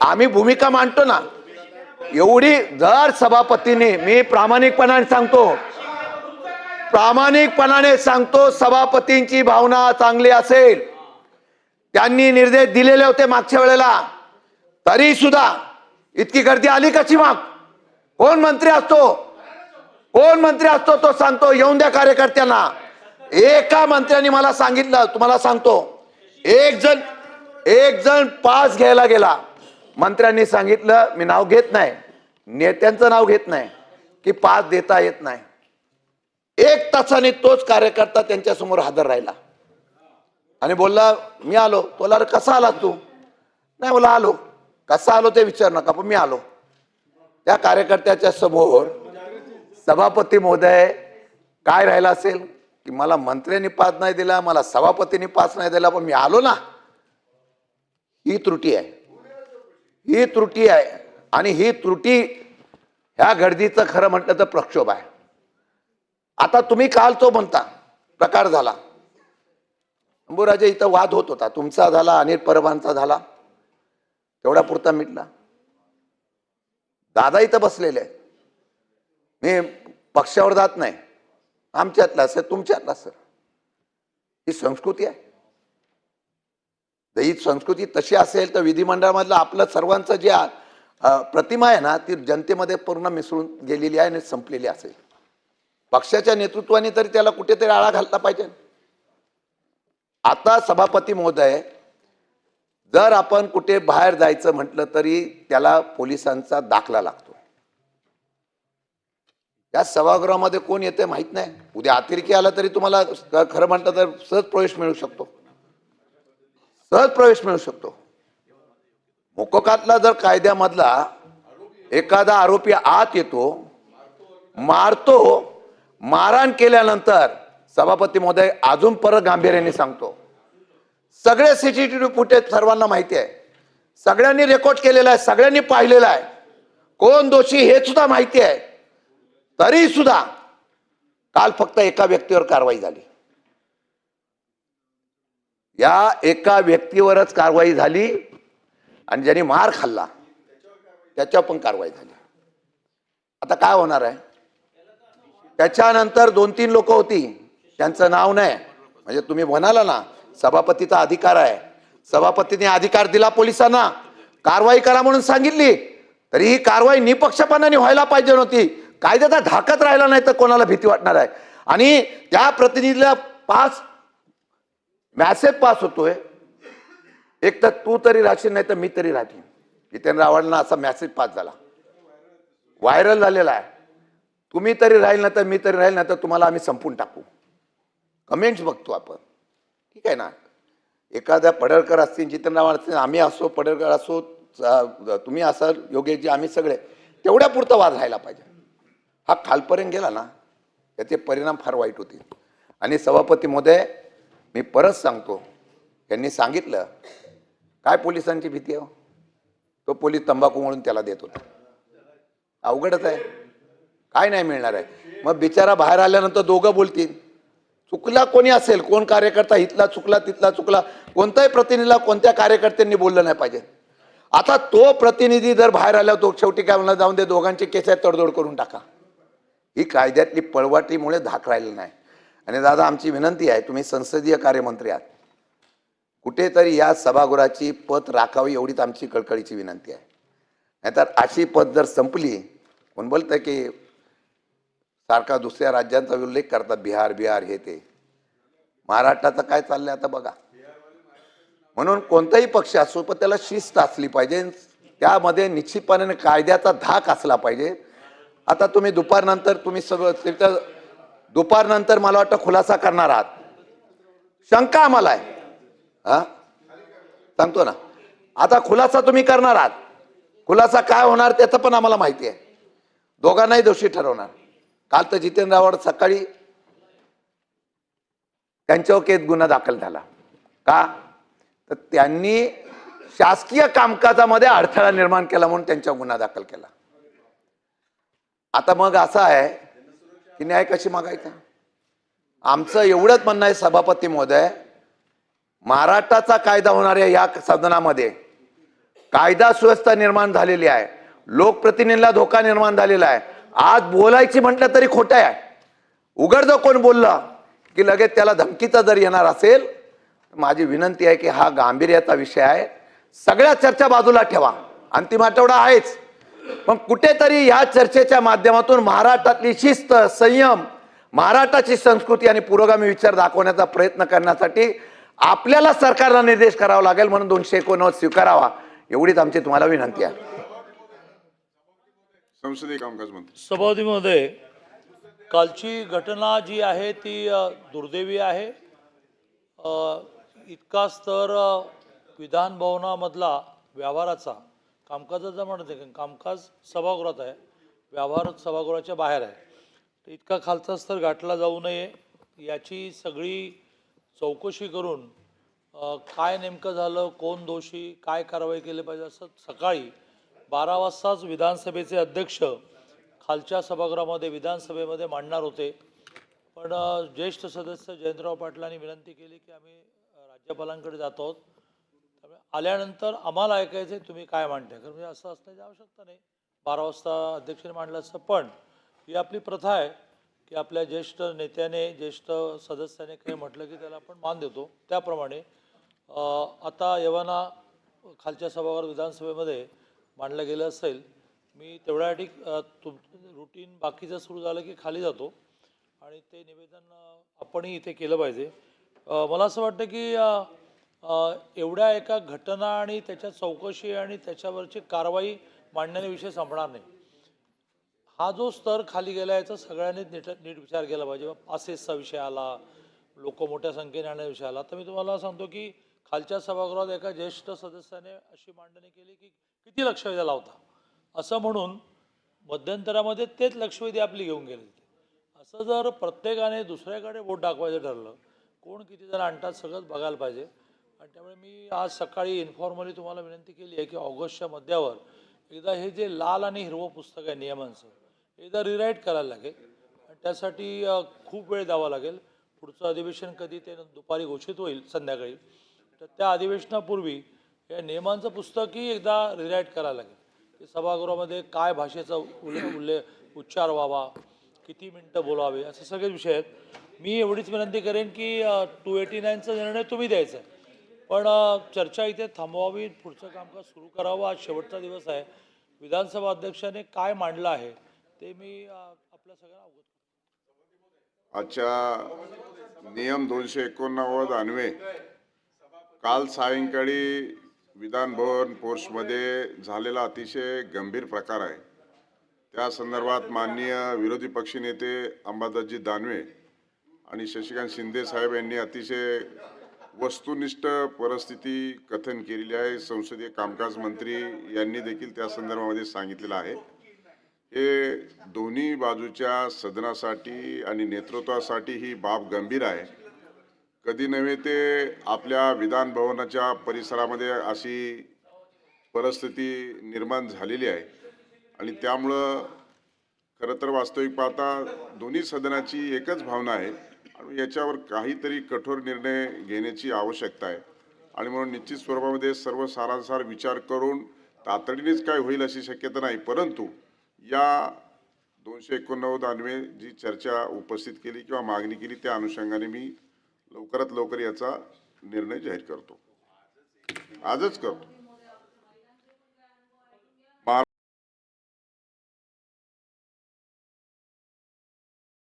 आम्ही भूमिका मांडतो ना एवढी जर सभापतीने मी प्रामाणिकपणाने सांगतो प्रामाणिकपणाने सांगतो सभापतींची भावना चांगली असेल त्यांनी निर्देश दिलेले होते मागच्या वेळेला तरी सुद्धा इतकी गर्दी आली कशी माग? कोण मंत्री असतो? कोण मंत्री असतो तो सांगतो येऊन द्या कार्यकर्त्यांना. एका मंत्र्यांनी मला सांगितलं तुम्हाला सांगतो एक जण एक जण पास घ्यायला गेला. मंत्र्यांनी सांगितलं मी नाव घेत नाही. नेत्यांचं नाव घेत नाही की पास देता येत नाही. एक तासाने तोच कार्यकर्ता त्यांच्यासमोर हजर राहिला. आणि बोलला मी आलो. बोला कसा आला तू? नाही बोला आलो. कसा आलो ते विचार नका पण मी आलो. त्या कार्यकर्त्याच्या समोर सभापती महोदय काय राहिला असेल की मला मंत्र्यांनी पास नाही दिला मला सभापतींनी पास नाही दिला पण मी आलो ना. ही त्रुटी आहे. ही त्रुटी आहे. आणि ही त्रुटी ह्या गर्दीचं खरं म्हटलं तर प्रक्षोभ आहे. आता तुम्ही काल तो म्हणता प्रकार झाला. अंबुराजे इथं वाद होत होता. तुमचा झाला अनिल परबांचा झाला. तेवढा पुरता मिटला. दादा इथं बसलेले मी पक्षावर जात नाही. आमच्यातला सर तुमच्यातला सर. ही संस्कृती आहे. ही संस्कृती तशी असेल तर विधिमंडळामधलं आपलं सर्वांचं जे प्रतिमा आहे ना ती जनतेमध्ये पूर्ण मिसळून गेलेली आहे आणि संपलेली असेल. पक्षाच्या नेतृत्वाने तरी त्याला कुठेतरी आळा घालता पाहिजे. आता सभापती महोदय जर आपण कुठे बाहेर जायचं म्हटलं तरी त्याला पोलिसांचा दाखला लागतो. या सभागृहामध्ये कोण येते माहीत नाही. उद्या अतिरेकी आला तरी तुम्हाला खरं म्हटलं तर सहज प्रवेश मिळू शकतो. सहज प्रवेश मिळू शकतो. मोकोकातला जर कायद्यामधला एखादा आरोपी आत येतो मारतो मारहाण केल्यानंतर सभापती महोदय अजून परत गांभीर्याने सांगतो. सगळे सीसीटीव्ही फुटेज सर्वांना माहिती आहे. सगळ्यांनी रेकॉर्ड केलेला आहे सगळ्यांनी पाहिलेलं आहे. कोण दोषी हे सुद्धा माहिती आहे. तरी सुद्धा काल फक्त एका व्यक्तीवर कारवाई झाली. या एका व्यक्तीवरच कारवाई झाली आणि ज्यांनी मार खाल्ला त्याच्यावर पण कारवाई झाली. आता काय होणार आहे? त्याच्यानंतर दोन तीन लोक होती. त्यांचं नाव नाही. म्हणजे तुम्ही म्हणाला ना सभापतीचा अधिकार आहे. सभापतीने अधिकार दिला पोलिसांना. कारवाई करा म्हणून सांगितली. तरी ही कारवाई निपक्षपानाने व्हायला पाहिजे नव्हती. कायद्याचा धाकत राहिला नाही तर कोणाला भीती वाटणार आहे? आणि त्या प्रतिनिधीला पाच मॅसेज पास होतोय एक तर तू तरी राहशील नाही तर मी तरी राहतील जितेंद्र आव्हाडांना असा मॅसेज पास झाला. व्हायरल झालेला आहे. तुम्ही तरी राहील ना तर मी तरी राहील ना तर तुम्हाला आम्ही संपून टाकू. कमेंट्स बघतो आपण. ठीक आहे ना? एखाद्या पडळकर असतील जितेंद्र आव्हाड असतील आम्ही असो पडळकर असो तुम्ही असाल योगेशजी आम्ही सगळे तेवढ्या पुरता वाद राहायला पाहिजे. हा खालपर्यंत गेला ना त्याचे परिणाम फार वाईट होतील. आणि सभापती मोदय मी परत सांगतो. यांनी सांगितलं काय पोलिसांची भीती आहे हो? तो पोलीस तंबाखू म्हणून त्याला देतो अवघडच आहे. काय नाही मिळणार आहे. मग बिचारा बाहेर आल्यानंतर दोघं बोलतील. चुकला कोणी असेल कोण कार्यकर्ता इथला चुकला तिथला चुकला कोणत्याही प्रतिनिधीला कोणत्या कार्यकर्त्यांनी बोललं नाही पाहिजे. आता तो प्रतिनिधी जर बाहेर आल्यावर तो शेवटी काय म्हणला जाऊन दे दोघांचे केस आहेत तडजोड करून टाका. ही कायद्यातली पळवाटीमुळे धाक राहिलं नाही. आणि दादा आमची विनंती आहे तुम्ही संसदीय कार्यमंत्री आहात. कुठेतरी या सभागृहाची पत राखावी एवढीच आमची कळकळीची विनंती आहे. नाहीतर अशी पद जर संपली कोण बोलतं की सारखा दुसऱ्या राज्यांचा उल्लेख करतात बिहार बिहार हे ते. महाराष्ट्राचं काय चाललंय आता बघा. म्हणून कोणताही पक्ष असो पण त्याला शिस्त असली पाहिजे. त्यामध्ये निश्चितपणे कायद्याचा धाक असला पाहिजे. आता तुम्ही दुपारनंतर तुम्ही सगळं तिथं दुपारनंतर मला वाटतं खुलासा करणार आहात. शंका आम्हाला आहे. हा? सांगतो ना. आता खुलासा तुम्ही करणार आहात. खुलासा काय होणार त्याचं पण आम्हाला माहिती आहे. दोघांनाही दोषी ठरवणार. काल तर जितेंद्र आव्हाड सकाळी त्यांच्यावर केस गुन्हा दाखल झाला. का? तर त्यांनी शासकीय कामकाजामध्ये अडथळा निर्माण केला म्हणून त्यांच्यावर गुन्हा दाखल केला. आता मग असं आहे की न्याय कशी मागायचा? आमचं एवढंच म्हणणं आहे सभापती महोदय महाराष्ट्राचा कायदा होणाऱ्या या सदनामध्ये कायदा सुव्यवस्था निर्माण झालेली आहे लोकप्रतिनिधीला धोका निर्माण झालेला आहे. आज बोलायची म्हटलं तरी खोटं आहे. उघड कोण बोललं की लगेच त्याला धमकीचा जर येणार असेल माझी विनंती आहे की हा गांभीर्याचा विषय आहे. सगळ्या चर्चा बाजूला ठेवा. अंतिम आठवडा आहेच. पण कुठेतरी या चर्चेच्या माध्यमातून महाराष्ट्रातली शिस्त संयम महाराष्ट्राची संस्कृती आणि पुरोगामी विचार दाखवण्याचा प्रयत्न करण्यासाठी आपल्याला सरकारला निर्देश करावा लागेल म्हणून दोनशे एकोणनव्वद स्वीकारावा एवढीच आमची तुम्हाला विनंती आहे. संसदीय कामकाज मंत्री. सभापती महोदय कालची घटना जी आहे ती अ, दुर्दैवी आहे. अ, इतकाच तर अ, विधान भवनामधला व्यवहाराचा कामकाजाचा म्हणते कारण कामकाज सभागृहात आहे. व्यवहार सभागृहाच्या बाहेर आहे. तर इतका खालचा स्तर गाठला जाऊ नये याची सगळी चौकशी करून काय नेमकं झालं कोण दोषी काय कारवाई केली पाहिजे असं सकाळी बारा वाजताच विधानसभेचे अध्यक्ष खालच्या सभागृहामध्ये विधानसभेमध्ये मांडणार होते. पण ज्येष्ठ सदस्य जयंतराव पाटलांनी विनंती केली की आम्ही राज्यपालांकडे जात आहोत. आल्यानंतर आम्हाला ऐकायचं आहे तुम्ही काय मांडताय. कारण म्हणजे असं असण्याची म्हणजे आवश्यकता नाही. बारा वाजता अध्यक्षाने मांडलं असतं पण ही आपली प्रथा आहे की आपल्या ज्येष्ठ नेत्याने ज्येष्ठ सदस्याने काही म्हटलं की त्याला आपण मान देतो. त्याप्रमाणे आता यवना खालच्या सभागृह विधानसभेमध्ये मांडलं गेलं असेल मी तेवढ्यासाठी तुम रुटीन बाकीचं सुरू झालं की खाली जातो. आणि ते निवेदन आपणही इथे केलं पाहिजे. मला असं वाटतं की एवढ्या एका घटना आणि त्याच्या चौकशी आणि त्याच्यावरची कारवाई मांडण्याविषयी संपणार नाही. हा जो स्तर खाली गेला याचा सगळ्यांनीच नीट नीट विचार केला पाहिजे. पासेसचा विषय आला लोक मोठ्या संख्येने आणण्या विषय आला. तर मी तुम्हाला सांगतो की खालच्या सभागृहात एका ज्येष्ठ सदस्याने अशी मांडणी केली की किती लक्षवेधी होता? असं म्हणून मध्यंतरामध्ये तेच लक्षवेधी आपली घेऊन गेले तिथे असं जर प्रत्येकाने दुसऱ्याकडे वोट दाखवायचं ठरलं कोण किती जण आणतात सगळंच बघायला पाहिजे. आणि त्यामुळे मी आज सकाळी इन्फॉर्मली तुम्हाला विनंती केली आहे की ऑगस्टच्या मध्यावर एकदा हे जे लाल आणि हिरवं पुस्तक आहे नियमांचं एकदा रिराईट करायला लागेल. आणि त्यासाठी खूप वेळ द्यावा लागेल. पुढचं अधिवेशन कधी ते दुपारी घोषित होईल संध्याकाळी. तर त्या अधिवेशनापूर्वी या नियमांचं पुस्तकही एकदा रिराईट करायला लागेल. की सभागृहामध्ये काय भाषेचा उल्ले उल्लेख उच्चार व्हावा किती मिनटं बोलावे असे सगळे विषय आहेत. मी एवढीच विनंती करेन की टू एटी नाईनचा निर्णय तुम्ही द्यायचा आहे. पण चर्चा इथे थांबवावी पुढचं कामकाज सुरू करावं आज शेवटचा दिवस आहे. विधानसभा अध्यक्षाने काय मांडलं आहे ते मी आपल्या सगळ्यांना अवगत आजच्या नियम दोनशे एकोणनव्वद अन्वे काल सायंकाळी विधानभवन पोर्समध्ये झालेला अतिशय गंभीर प्रकार आहे. त्या संदर्भात माननीय विरोधी पक्षनेते अंबादासजी दानवे आणि शशिकांत शिंदे साहेब यांनी अतिशय वस्तुनिष्ठ परिस्थिती कथन केलेली आहे. संसदीय कामकाज मंत्री यांनी देखील त्या संदर्भामध्ये सांगितलेलं आहे. हे दोन्ही बाजूच्या सदनासाठी आणि नेतृत्वासाठी ही बाब गंभीर आहे. कधी नव्हे ते आपल्या विधान भवनाच्या परिसरामध्ये अशी परिस्थिती निर्माण झालेली आहे. आणि त्यामुळं खरं तर वास्तविक पाहता दोन्ही सदनाची एकच भावना आहे. आणि याच्यावर काहीतरी कठोर निर्णय घेण्याची आवश्यकता आहे. आणि म्हणून निश्चित स्वरूपामध्ये सर्व सारासार विचार करून तातडीनेच काय होईल अशी शक्यता नाही. परंतु या दोनशे एकोणनव्वद अन्वे जी चर्चा उपस्थित केली किंवा मागणी केली त्या अनुषंगाने मी लवकरात लवकर याचा निर्णय जाहीर करतो. आजच करतो.